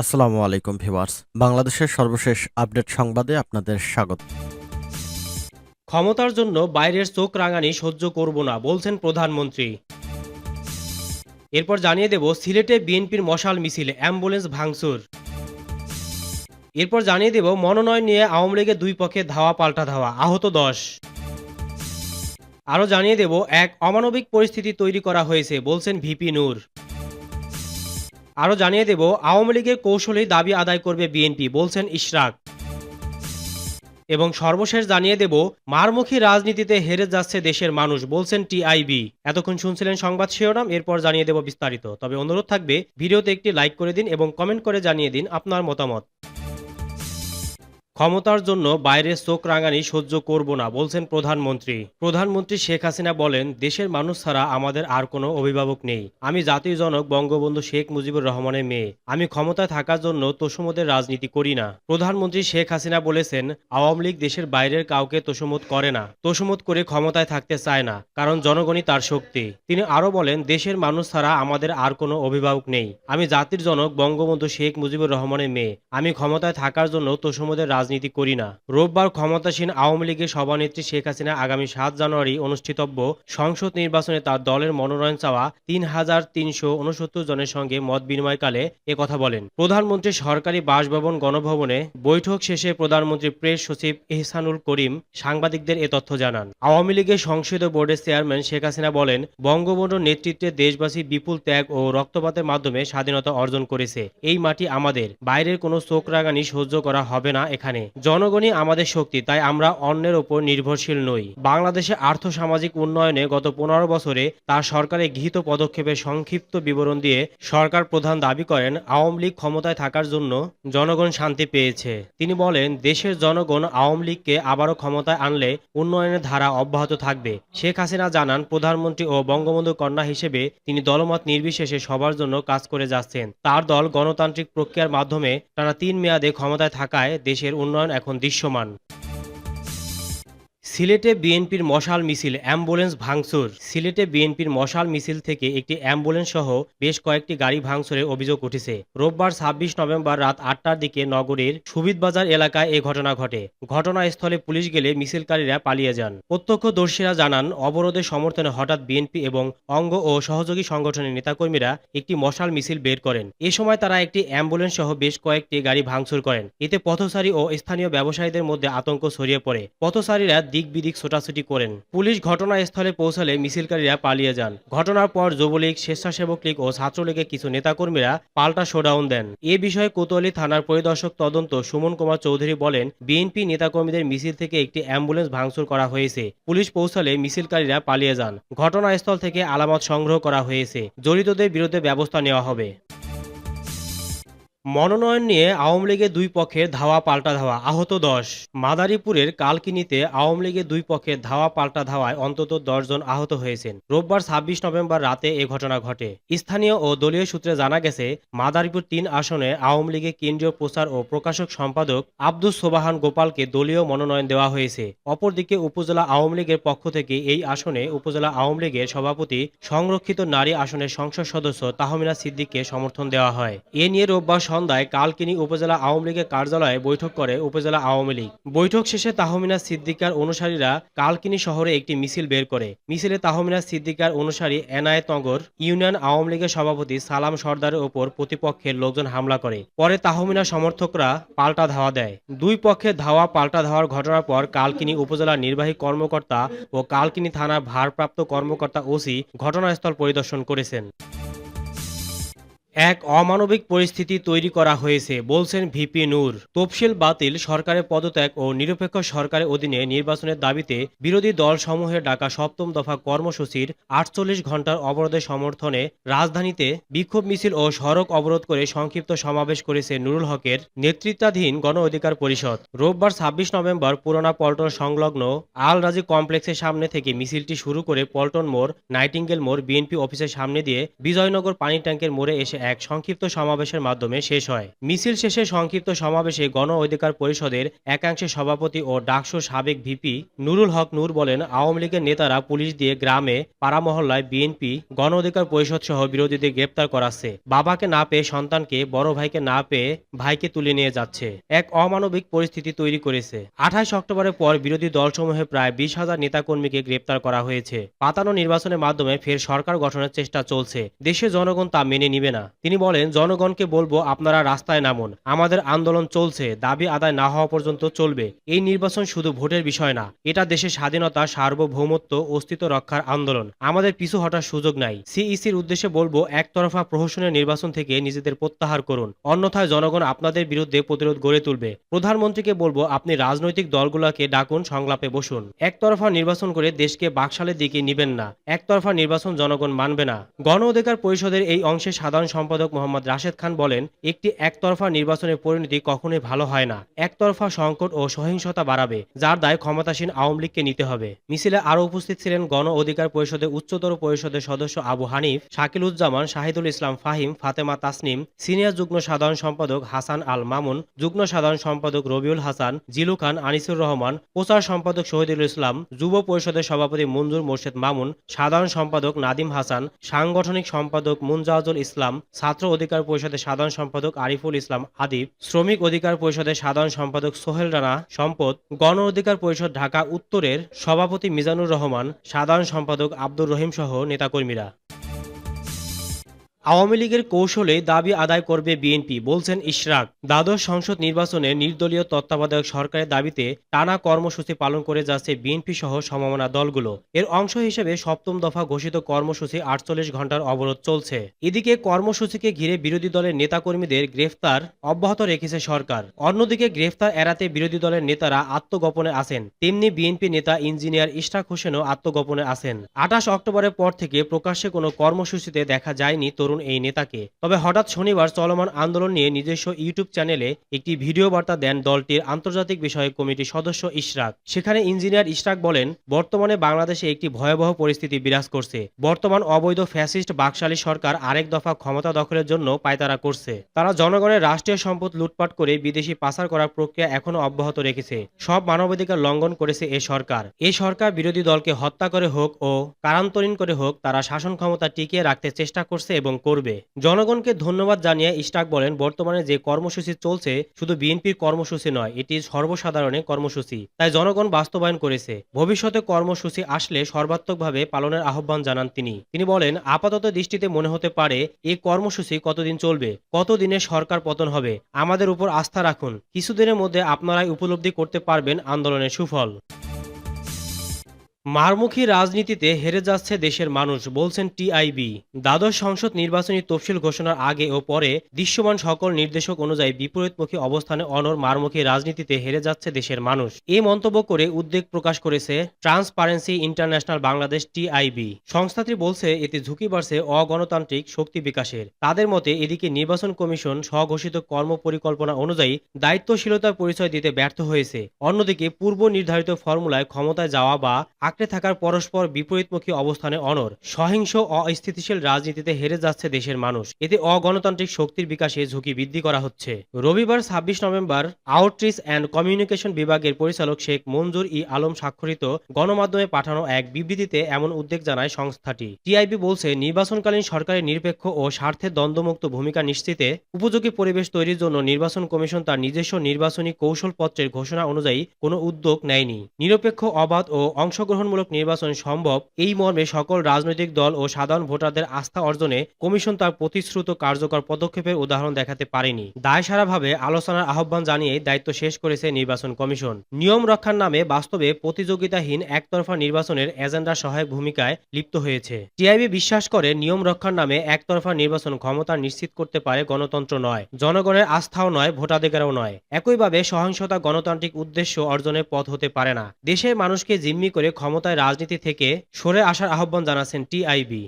আসসালামু আলাইকুম ভিউয়ার্স। বাংলাদেশের সর্বশেষ আপডেট সংবাদে আপনাদের স্বাগত। ক্ষমতার জন্য বাইরের চোখ রাঙানি সহ্য করব না, বলছেন প্রধানমন্ত্রী। এরপর জানিয়ে দেব, সিলেটে বিএনপির মশাল মিছিলে, অ্যাম্বুলেন্স ভাঙচুর। এরপর জানিয়ে দেব, মনোনয়ন নিয়ে আওয়ামী লীগের দুই পক্ষে ধাওয়া পাল্টা ধাওয়া, আহত দশ। আরও জানিয়ে দেব, এক অমানবিক পরিস্থিতি তৈরি করা হয়েছে, বলছেন ভিপি নূর। আরও জানিয়ে দেব, আওয়ামী লীগের কৌশলেই দাবি আদায় করবে বিএনপি, বলছেন ইশরাক। এবং সর্বশেষ জানিয়ে দেব, মারমুখী রাজনীতিতে হেরে যাচ্ছে দেশের মানুষ, বলছেন টিআইবি। এতক্ষণ শুনছিলেন সংবাদ শিরোনাম, এরপর জানিয়ে দেব বিস্তারিত। তবে অনুরোধ থাকবে, ভিডিওতে একটি লাইক করে দিন এবং কমেন্ট করে জানিয়ে দিন আপনার মতামত। ক্ষমতার জন্য বাইরের চোখ রাঙানি সহ্য করব না, বলছেন প্রধানমন্ত্রী। প্রধানমন্ত্রী শেখ হাসিনা বলেন, দেশের মানুষ ছাড়া আমাদের আর কোনো অভিভাবক নেই। আমি জাতীয় জনক বঙ্গবন্ধু শেখ মুজিবুর রহমানের মেয়ে। আমি ক্ষমতায় থাকার জন্য তোষমদের রাজনীতি করি না। প্রধানমন্ত্রী শেখ হাসিনা বলেছেন, আওয়ামী লীগ দেশের বাইরের কাউকে তোষমত করে না। তোষমত করে ক্ষমতায় থাকতে চায় না, কারণ জনগণই তার শক্তি। তিনি আরও বলেন, দেশের মানুষ ছাড়া আমাদের আর কোনো অভিভাবক নেই। আমি জাতির জনক বঙ্গবন্ধু শেখ মুজিবুর রহমানের মেয়ে। আমি ক্ষমতায় থাকার জন্য তোষমদের রাজনীতি করি না। রোববার ক্ষমতাসীন আওয়ামী লীগের সভানেত্রী শেখ হাসিনা আগামী সাত জানুয়ারি অনুষ্ঠিতব্য সংসদ নির্বাচনে তার দলের মনোনয়ন চাওয়া তিন হাজার তিনশো উনসত্তর জনের সঙ্গে মত বিনিময়কালে কথা বলেন। প্রধানমন্ত্রী সরকারি বাসভবন গণভবনে বৈঠক শেষে প্রধানমন্ত্রী প্রেস সচিব এহসানুল করিম সাংবাদিকদের এ তথ্য জানান। আওয়ামী লীগের সংসদীয় বোর্ডের চেয়ারম্যান শেখ হাসিনা বলেন বঙ্গবন্ধুর নেতৃত্বে দেশবাসী বিপুল ত্যাগ ও রক্তপাতের মাধ্যমে স্বাধীনতা অর্জন করেছে। এই মাটি আমাদের। বাইরের কোনো চোখ রাগানি সহ্য করা হবে না এখানে। জনগণই আমাদের শক্তি, তাই আমরা অন্যের ওপর নির্ভরশীল নই। বাংলাদেশে আর্থসামাজিক উন্নয়নে গত পনেরো বছরে তার সরকারের গৃহীত পদক্ষেপের সংক্ষিপ্ত বিবরণ দিয়ে সরকার প্রধান দাবি করেন, আওয়ামী লীগ ক্ষমতায় থাকার জন্য জনগণ শান্তি পেয়েছে। তিনি বলেন, দেশের জনগণ আওয়ামী লীগকে আবারও ক্ষমতায় আনলে উন্নয়নের ধারা অব্যাহত থাকবে। শেখ হাসিনা জানান, প্রধানমন্ত্রী ও বঙ্গবন্ধু কন্যা হিসেবে তিনি দলমত নির্বিশেষে সবার জন্য কাজ করে যাচ্ছেন। তার দল গণতান্ত্রিক প্রক্রিয়ার মাধ্যমে টানা তিন মেয়াদে ক্ষমতায় থাকায় দেশের উন্নয়ন এখন দৃশ্যমান। সিলেটে বিএনপির মশাল মিছিল, অ্যাম্বুলেন্স ভাঙচুর। সিলেটে বিএনপির মশাল মিছিল থেকে একটি অ্যাম্বুলেন্স সহ বেশ কয়েকটি গাড়ি ভাঙচুরের অভিযোগ উঠেছে। রোববার ছাব্বিশ নভেম্বর রাত আটটার দিকে নগরীর সুবিদবাজার এলাকায় এ ঘটনা ঘটে। ঘটনাস্থলে পুলিশ গেলে মিছিলকারীরা পালিয়ে যান। প্রত্যক্ষদর্শীরা জানান, অবরোধের সমর্থনে হঠাৎ বিএনপি এবং অঙ্গ ও সহযোগী সংগঠনের নেতাকর্মীরা একটি মশাল মিছিল বের করেন। এ সময় তারা একটি অ্যাম্বুলেন্স সহ বেশ কয়েকটি গাড়ি ভাঙচুর করেন। এতে পথচারী ও স্থানীয় ব্যবসায়ীদের মধ্যে আতঙ্ক ছড়িয়ে পড়ে। পথচারীরা দিক বিদিক ছোটাছুটি করেন। পুলিশ ঘটনাস্থলে পৌঁছালে মিছিলকারীরা পালিয়ে যান। ঘটনার পর যুবলীগ, স্বেচ্ছাসেবক লীগ ও ছাত্রলীগের কিছু নেতাকর্মীরা পাল্টা শোডাউন দেন। এ বিষয়ে কোতোয়ালি থানার পরিদর্শক তদন্ত সুমন কুমার চৌধুরী বলেন, বিএনপি নেতাকর্মীদের মিছিল থেকে একটি অ্যাম্বুলেন্স ভাঙচুর করা হয়েছে। পুলিশ পৌঁছালে মিছিলকারীরা পালিয়ে যান। ঘটনাস্থল থেকে আলামত সংগ্রহ করা হয়েছে। জড়িতদের বিরুদ্ধে ব্যবস্থা নেওয়া হবে। মনোনয়ন নিয়ে আওয়ামী লীগের দুই পক্ষের ধাওয়া পাল্টা ধাওয়া, আহত দশ। মাদারীপুরের কালকিনিতে আওয়ামী লীগের দুই পক্ষের ধাওয়া পাল্টা ধাওয়ায় অন্তত দশজন আহত হয়েছেন। রোববার ছাব্বিশ নভেম্বর রাতে এ ঘটনা ঘটে। স্থানীয় ও দলীয় সূত্রে জানা গেছে, মাদারীপুর তিন আসনে আওয়ামী লীগের কেন্দ্রীয় প্রচার ও প্রকাশক সম্পাদক আব্দুস সোবাহান গোপালকে দলীয় মনোনয়ন দেওয়া হয়েছে। অপরদিকে উপজেলা আওয়ামী লীগের পক্ষ থেকে এই আসনে উপজেলা আওয়ামী লীগের সভাপতি, সংরক্ষিত নারী আসনের সংসদ সদস্য তাহমিনা সিদ্দিককে সমর্থন দেওয়া হয়। এ নিয়ে রোববার সন্ধ্যায় কালকিনি উপজেলা আওয়ামী লীগের কার্যালয়ে বৈঠক করে উপজেলা আওয়ামী লীগ। বৈঠক শেষে তাহমিনা সিদ্দিকার অনুসারীরা কালকিনি শহরে একটি মিছিল বের করে। মিছিলে তাহমিনা সিদ্দিকার অনুসারী এনায়েতনগর ইউনিয়ন আওয়ামী লীগের সভাপতি সালাম সর্দারের ওপর প্রতিপক্ষের লোকজন হামলা করে। পরে তাহমিনা সমর্থকরা পাল্টা ধাওয়া দেয়। দুই পক্ষে ধাওয়া পাল্টা ধাওয়ার ঘটনার পর কালকিনি উপজেলার নির্বাহী কর্মকর্তা ও কালকিনি থানার ভারপ্রাপ্ত কর্মকর্তা ওসি ঘটনাস্থল পরিদর্শন করেছেন। এক অমানবিক পরিস্থিতি তৈরি করা হয়েছে, বলছেন ভিপি নূর। তফসিল বাতিল সরকারের পদত্যাগ ও নিরপেক্ষ সরকারের অধীনে নির্বাচনের দাবিতে বিরোধী দল সমূহের ডাকা সপ্তম দফা কর্মসূচির আটচল্লিশ ঘণ্টার অবরোধের সমর্থনে রাজধানীতে বিক্ষোভ মিছিল ও সড়ক অবরোধ করে সংক্ষিপ্ত সমাবেশ করেছে নুরুল হকের নেতৃত্বাধীন গণ অধিকার পরিষদ। রোববার ছাব্বিশ নভেম্বর পুরোনা পল্টন সংলগ্ন আল রাজি কমপ্লেক্সের সামনে থেকে মিছিলটি শুরু করে পল্টন মোড়, নাইটিঙ্গেল মোড় বিএনপি অফিসের সামনে দিয়ে বিজয়নগর পানি ট্যাঙ্কের মোড়ে এসে এক সংক্ষিপ্ত সমাবেশের মাধ্যমে শেষ হয়। মিছিল শেষে সংক্ষিপ্ত সমাবেশে গণ অধিকার পরিষদের একাংশের সভাপতি ও ডাকসুর সাবেক ভিপি নুরুল হক নূর বলেন, আওয়ামী লীগের নেতারা পুলিশ দিয়ে গ্রামে পাড়া মহল্লায় বিএনপি, গণ অধিকার পরিষদ সহ বিরোধীদের গ্রেপ্তার করাচ্ছে। বাবাকে না পেয়ে সন্তানকে, বড় ভাইকে না পেয়ে ভাইকে তুলে নিয়ে যাচ্ছে। এক অমানবিক পরিস্থিতি তৈরি করেছে। আঠাশ অক্টোবরের পর বিরোধী দলসমূহে প্রায় বিশ হাজার নেতাকর্মীকে গ্রেপ্তার করা হয়েছে। পাতানো নির্বাচনের মাধ্যমে ফের সরকার গঠনের চেষ্টা চলছে। দেশের জনগণ তা মেনে নিবে না। তিনি বলেন, জনগণকে বলব আপনারা রাস্তায় নামুন। আমাদের আন্দোলন চলছে, দাবি আদায় না হওয়া পর্যন্ত চলবে। এই নির্বাচন শুধু ভোটের বিষয় না, এটা দেশের স্বাধীনতা, সার্বভৌমত্ব, অস্তিত্ব রক্ষার আন্দোলন। আমাদের পিছু হটার সুযোগ নাই। সিইসির উদ্দেশ্যে বলব, একতরফা প্রহসনের নির্বাচন থেকে নিজেদের প্রত্যাহার করুন। অন্যথায় জনগণ আপনাদের বিরুদ্ধে প্রতিরোধ গড়ে তুলবে। প্রধানমন্ত্রীকে বলব, আপনি রাজনৈতিক দলগুলোকে ডাকুন, সংলাপে বসুন। একতরফা নির্বাচন করে দেশকে বাকশালের দিকে নিবেন না। একতরফা নির্বাচন জনগণ মানবে না। গণ অধিকার পরিষদের এই অংশের সাধারণ সম্পাদক মোহাম্মদ রাশেদ খান বলেন, একটি একতরফা নির্বাচনের পরিণতি কখনোই ভালো হয় না। একতরফা সংকট ও সহিংসতা বাড়াবে, যার দায় ক্ষমতাসীন আওয়ামী লীগকে নিতে হবে। মিছিলে আরও উপস্থিত ছিলেন গণ অধিকার পরিষদের উচ্চতর পরিষদের সদস্য আবু হানিফ, শাকিলুজ্জামান, শাহিদুল ইসলাম ফাহিম, ফাতেমা তাসনিম, সিনিয়র যুগ্ম সাধারণ সম্পাদক হাসান আল মামুন, যুগ্ম সাধারণ সম্পাদক রবিউল হাসান, জিলু খান, আনিসুর রহমান, প্রচার সম্পাদক শহীদুল ইসলাম, যুব পরিষদের সভাপতি মঞ্জুর মোর্শেদ মামুন, সাধারণ সম্পাদক নাদিম হাসান, সাংগঠনিক সম্পাদক মুনজাজুল ইসলাম ছাত্র অধিকার পরিষদের সাধারণ সম্পাদক আরিফুল ইসলাম আদিব, শ্রমিক অধিকার পরিষদের সাধারণ সম্পাদক সোহেল রানা সম্পদ, গণ অধিকার পরিষদ ঢাকা উত্তরের সভাপতি মিজানুর রহমান, সাধারণ সম্পাদক আব্দুর রহিম সহ নেতাকর্মীরা। আওয়ামী লীগের কৌশলে দাবি আদায় করবে বিএনপি, বলছেন ইশরাক। দ্বাদশ সংসদ নির্বাচনে নির্দলীয় তত্ত্বাবধায়ক সরকারের দাবিতে টানা কর্মসূচি পালন করে যাচ্ছে বিএনপি সহ সমমনা দলগুলো। এর অংশ হিসেবে সপ্তম দফা ঘোষিত কর্মসূচি আটচল্লিশ ঘণ্টার অবরোধ চলছে। এদিকে কর্মসূচিকে ঘিরে বিরোধী দলের নেতাকর্মীদের গ্রেফতার অব্যাহত রেখেছে সরকার। অন্যদিকে গ্রেফতার এড়াতে বিরোধী দলের নেতারা আত্মগোপনে আছেন। তেমনি বিএনপি নেতা ইঞ্জিনিয়ার ইশরাক হোসেনও আত্মগোপনে আছেন। আঠাশ অক্টোবরের পর থেকে প্রকাশ্যে কোনো কর্মসূচিতে দেখা যায়নি তরুণ এই নেতাকে। তবে হঠাৎ শনিবার চলমান আন্দোলন নিয়ে নিজস্ব ইউটিউব চ্যানেলে একটি ভিডিও বার্তা দেন দলটির আন্তর্জাতিক বিষয়ক কমিটির সদস্য ইশরাক। সেখানে ইঞ্জিনিয়ার ইশরাক বলেন, বর্তমানে বাংলাদেশে একটি ভয়াবহ পরিস্থিতি বিরাজ করছে। বর্তমান অবৈধ ফ্যাসিস্ট বাকশালী সরকার আরেক দফা ক্ষমতা দখলের জন্য পায়তারা করছে। তারা জনগণের রাষ্ট্রীয় সম্পদ লুটপাট করে বিদেশি পাচার করার প্রক্রিয়া এখনও অব্যাহত রেখেছে। সব মানবাধিকার লঙ্ঘন করেছে এ সরকার। এই সরকার বিরোধী দলকে হত্যা করে হোক ও কারান্তরীণ করে হোক তারা শাসন ক্ষমতা টিকিয়ে রাখতে চেষ্টা করছে এবং করবে। জনগণকে ধন্যবাদ জানিয়ে ইস্টাক বলেন, বর্তমানে যে কর্মসূচি চলছে শুধু বিএনপির কর্মসূচি নয়, এটি সর্বসাধারণের কর্মসূচি। তাই জনগণ বাস্তবায়ন করেছে। ভবিষ্যতে কর্মসূচি আসলে সর্বাত্মকভাবে পালনের আহ্বান জানান তিনি। তিনি বলেন, আপাতত দৃষ্টিতে মনে হতে পারে এই কর্মসূচি কতদিন চলবে, কতদিনে সরকার পতন হবে, আমাদের উপর আস্থা রাখুন। কিছুদিনের মধ্যে আপনারাই উপলব্ধি করতে পারবেন আন্দোলনের সুফল। মারমুখী রাজনীতিতে হেরে যাচ্ছে দেশের মানুষ, বলছেন টিআইবি দ্বাদশ সংসদ নির্বাচনী তফসিল ঘোষণার আগে ও পরে দৃশ্যমান সকল নির্দেশক অনুযায়ী বিপরীতমুখী অবস্থানে অনর মারমুখী রাজনীতিতে হেরে যাচ্ছে দেশের মানুষ। এই মন্তব্য করে উদ্বেগ প্রকাশ করেছে ট্রান্সপারেন্সি ইন্টারন্যাশনাল বাংলাদেশ টিআইবি সংস্থাটি বলছে, এতে ঝুঁকি বাড়ছে অগণতান্ত্রিক শক্তি বিকাশের। তাদের মতে, এদিকে নির্বাচন কমিশন স্বঘোষিত কর্ম পরিকল্পনা অনুযায়ী দায়িত্বশীলতার পরিচয় দিতে ব্যর্থ হয়েছে। অন্যদিকে পূর্ব নির্ধারিত ফর্মুলায় ক্ষমতায় যাওয়া বা আঁকড়ে থাকার পরস্পর বিপরীতমুখী অবস্থানে অনর সহিংস অস্থিতিশীল রাজনীতিতে হেরে যাচ্ছে দেশের মানুষ। এতে অগণতান্ত্রিক শক্তির বিকাশে ঝুঁকি বৃদ্ধি করা হচ্ছে। রবিবার ছাব্বিশ নভেম্বর আউটরিচ অ্যান্ড কমিউনিকেশন বিভাগের পরিচালক শেখ মঞ্জুর ই আলম স্বাক্ষরিত গণমাধ্যমে পাঠানো এক বিবৃতিতে এমন উদ্বেগ জানায় সংস্থাটি। টিআইবি বলছে, নির্বাচনকালীন সরকারের নিরপেক্ষ ও স্বার্থের দ্বন্দ্বমুক্ত ভূমিকা নিশ্চিতে উপযোগী পরিবেশ তৈরির জন্য নির্বাচন কমিশন তার নিজস্ব নির্বাচনী কৌশলপত্রের ঘোষণা অনুযায়ী কোনো উদ্যোগ নেয়নি। নিরপেক্ষ, অবাধ ও অংশগ্রহণমূলক নির্বাচন সম্ভব, এই মর্মে সকল রাজনৈতিক দল ও সাধারণ ভোটারদের আস্থা অর্জনে কমিশন তার প্রতিশ্রুত কার্যকর পদক্ষেপের উদাহরণ দেখাতে পারেনি। দায়সারাভাবে আলোচনার আহ্বান জানিয়ে দায়িত্ব শেষ করেছে নির্বাচন কমিশন। নিয়ম রক্ষার নামে বাস্তবে প্রতিযোগিতাহীন একতরফা নির্বাচনের এজেন্ডা সহায়ক ভূমিকায় লিপ্ত হয়েছে। টিআইবি বিশ্বাস করে নিয়ম রক্ষার নামে একতরফা নির্বাচন ক্ষমতা নিশ্চিত করতে পারে গণতন্ত্র নয়, জনগণের আস্থাও নয়, ভোটাধিকারও নয়। একইভাবে সহিংসতা গণতান্ত্রিক উদ্দেশ্য অর্জনের পথ হতে পারে না। দেশের মানুষকে জিম্মি করে ক্ষমতায় রাজনীতি থেকে সরে আসার আহ্বান জানাচ্ছেন টিআইবি।